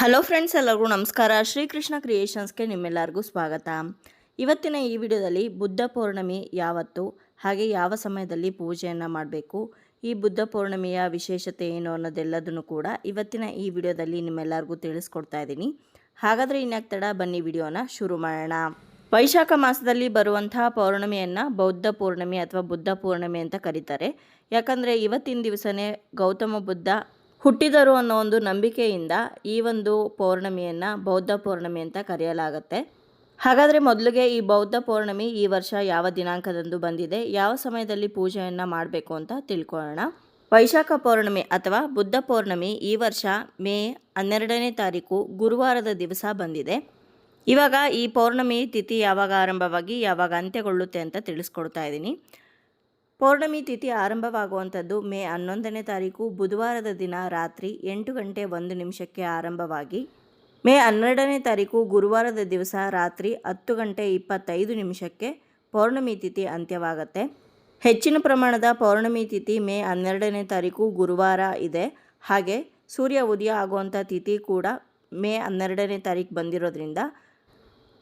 Hello friends, ಎಲ್ಲರಿಗೂ ನಮಸ್ಕಾರ. ಶ್ರೀಕೃಷ್ಣ ಕ್ರಿಯೇಷನ್ಸ್ಗೆ ನಿಮ್ಮೆಲ್ಲರಿಗೂ ಸ್ವಾಗತ. ಇವತ್ತಿನ ಈ ವಿಡಿಯೋದಲ್ಲಿ ಬುದ್ಧ ಪೌರ್ಣಮಿ ಯಾವತ್ತು, ಹಾಗೆ ಯಾವ ಸಮಯದಲ್ಲಿ ಪೂಜೆಯನ್ನು ಮಾಡಬೇಕು, ಈ ಬುದ್ಧ ಪೌರ್ಣಮಿಯ ವಿಶೇಷತೆ ಏನು ಅನ್ನೋದೆಲ್ಲದನ್ನು ಕೂಡ ಇವತ್ತಿನ ಈ ವಿಡಿಯೋದಲ್ಲಿ ನಿಮ್ಮೆಲ್ಲರಿಗೂ ತಿಳಿಸ್ಕೊಡ್ತಾ ಇದ್ದೀನಿ. ಹಾಗಾದರೆ ಇನ್ಯಾಕ್ತಡ ಬನ್ನಿ ವಿಡಿಯೋನ ಶುರು ಮಾಡೋಣ. ವೈಶಾಖ ಮಾಸದಲ್ಲಿ ಬರುವಂತಹ ಪೌರ್ಣಮಿಯನ್ನು ಬೌದ್ಧ ಪೌರ್ಣಮಿ ಅಥವಾ ಬುದ್ಧ ಪೌರ್ಣಮಿ ಅಂತ ಕರೀತಾರೆ. ಯಾಕಂದರೆ ಇವತ್ತಿನ ದಿವಸನೇ ಗೌತಮ ಬುದ್ಧ ಹುಟ್ಟಿದರು ಅನ್ನೋ ಒಂದು ನಂಬಿಕೆಯಿಂದ ಈ ಒಂದು ಪೌರ್ಣಮಿಯನ್ನು ಬೌದ್ಧ ಪೌರ್ಣಮಿ ಅಂತ ಕರೆಯಲಾಗುತ್ತೆ. ಹಾಗಾದರೆ ಮೊದಲಿಗೆ ಈ ಬೌದ್ಧ ಪೌರ್ಣಮಿ ಈ ವರ್ಷ ಯಾವ ದಿನಾಂಕದಂದು ಬಂದಿದೆ, ಯಾವ ಸಮಯದಲ್ಲಿ ಪೂಜೆಯನ್ನು ಮಾಡಬೇಕು ಅಂತ ತಿಳ್ಕೊಳ್ಳೋಣ. ವೈಶಾಖ ಪೌರ್ಣಮಿ ಅಥವಾ ಬುದ್ಧ ಪೌರ್ಣಮಿ ಈ ವರ್ಷ ಮೇ ಹನ್ನೆರಡನೇ ತಾರೀಕು ಗುರುವಾರದ ದಿವಸ ಬಂದಿದೆ. ಇವಾಗ ಈ ಪೌರ್ಣಮಿ ತಿಥಿ ಯಾವಾಗ ಆರಂಭವಾಗಿ ಯಾವಾಗ ಅಂತ್ಯಗೊಳ್ಳುತ್ತೆ ಅಂತ ತಿಳಿಸ್ಕೊಡ್ತಾ ಇದ್ದೀನಿ. ಪೌರ್ಣಮಿ ತಿಥಿ ಆರಂಭವಾಗುವಂಥದ್ದು ಮೇ ಹನ್ನೊಂದನೇ ತಾರೀಕು, ಬುಧವಾರದ ದಿನ ರಾತ್ರಿ ಎಂಟು ಗಂಟೆ ಒಂದು ನಿಮಿಷಕ್ಕೆ ಆರಂಭವಾಗಿ, ಮೇ ಹನ್ನೆರಡನೇ ತಾರೀಕು, ಗುರುವಾರದ ದಿವಸ ರಾತ್ರಿ ಹತ್ತು ಗಂಟೆ ಇಪ್ಪತ್ತೈದು ನಿಮಿಷಕ್ಕೆ ಪೌರ್ಣಮಿ ತಿಥಿ ಅಂತ್ಯವಾಗುತ್ತೆ. ಹೆಚ್ಚಿನ ಪ್ರಮಾಣದ ಪೌರ್ಣಮಿ ತಿಥಿ ಮೇ ಹನ್ನೆರಡನೇ ತಾರೀಕು, ಗುರುವಾರ ಇದೆ. ಹಾಗೆ ಸೂರ್ಯ ಉದಯ ಆಗುವಂಥ ತಿಥಿ ಕೂಡ ಮೇ ಹನ್ನೆರಡನೇ ತಾರೀಕು ಬಂದಿರೋದ್ರಿಂದ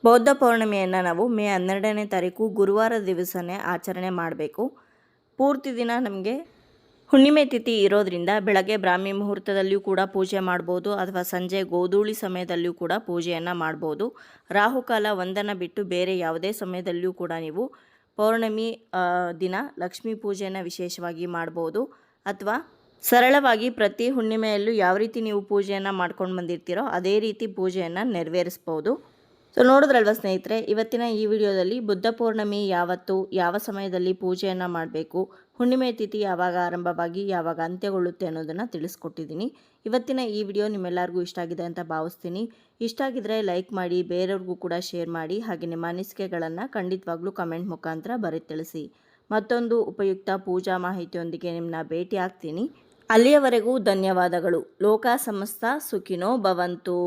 ಬೌದ್ಧ ಪೌರ್ಣಮಿಯನ್ನು ನಾವು ಮೇ ಹನ್ನೆರಡನೇ ತಾರೀಕು, ಗುರುವಾರ ದಿವಸನೇ ಆಚರಣೆ ಮಾಡಬೇಕು. ಪೂರ್ತಿ ದಿನ ನಮಗೆ ಹುಣ್ಣಿಮೆ ತಿಥಿ ಇರೋದ್ರಿಂದ ಬೆಳಗ್ಗೆ ಬ್ರಾಹ್ಮಿ ಮುಹೂರ್ತದಲ್ಲಿಯೂ ಕೂಡ ಪೂಜೆ ಮಾಡ್ಬೋದು ಅಥವಾ ಸಂಜೆ ಗೋಧೂಳಿ ಸಮಯದಲ್ಲಿಯೂ ಕೂಡ ಪೂಜೆಯನ್ನು ಮಾಡ್ಬೋದು. ರಾಹುಕಾಲ ಒಂದನ್ನು ಬಿಟ್ಟು ಬೇರೆ ಯಾವುದೇ ಸಮಯದಲ್ಲಿಯೂ ಕೂಡ ನೀವು ಪೌರ್ಣಮಿ ದಿನ ಲಕ್ಷ್ಮೀ ಪೂಜೆಯನ್ನು ವಿಶೇಷವಾಗಿ ಮಾಡ್ಬೋದು. ಅಥವಾ ಸರಳವಾಗಿ ಪ್ರತಿ ಹುಣ್ಣಿಮೆಯಲ್ಲೂ ಯಾವ ರೀತಿ ನೀವು ಪೂಜೆಯನ್ನು ಮಾಡ್ಕೊಂಡು ಬಂದಿರ್ತೀರೋ ಅದೇ ರೀತಿ ಪೂಜೆಯನ್ನು ನೆರವೇರಿಸ್ಬೋದು. ಸೊ ನೋಡಿದ್ರಲ್ವ ಸ್ನೇಹಿತರೆ, ಇವತ್ತಿನ ಈ ವಿಡಿಯೋದಲ್ಲಿ ಬುದ್ಧ ಪೌರ್ಣಮಿ ಯಾವತ್ತು, ಯಾವ ಸಮಯದಲ್ಲಿ ಪೂಜೆಯನ್ನು ಮಾಡಬೇಕು, ಹುಣ್ಣಿಮೆ ತಿಥಿ ಯಾವಾಗ ಆರಂಭವಾಗಿ, ಯಾವಾಗ ಅಂತ್ಯಗೊಳ್ಳುತ್ತೆ ಅನ್ನೋದನ್ನು ತಿಳಿಸ್ಕೊಟ್ಟಿದ್ದೀನಿ. ಇವತ್ತಿನ ಈ ವಿಡಿಯೋ ನಿಮ್ಮೆಲ್ಲರಿಗೂ ಇಷ್ಟ ಆಗಿದೆ ಅಂತ ಭಾವಿಸ್ತೀನಿ. ಇಷ್ಟ ಆಗಿದ್ರೆ ಲೈಕ್ ಮಾಡಿ, ಬೇರೆಯವ್ರಿಗೂ ಕೂಡ ಶೇರ್ ಮಾಡಿ, ಹಾಗೆ ನಿಮ್ಮ ಅನಿಸಿಕೆಗಳನ್ನು ಖಂಡಿತವಾಗ್ಲೂ ಕಮೆಂಟ್ ಮುಖಾಂತರ ಬರೀ ತಿಳಿಸಿ ಮತ್ತೊಂದು ಉಪಯುಕ್ತ ಪೂಜಾ ಮಾಹಿತಿಯೊಂದಿಗೆ ನಿಮ್ಮನ್ನ ಭೇಟಿ ಆಗ್ತೀನಿ. ಅಲ್ಲಿಯವರೆಗೂ ಧನ್ಯವಾದಗಳು. ಲೋಕ ಸಮಸ್ತ ಸುಖಿನೋ ಭವಂತು.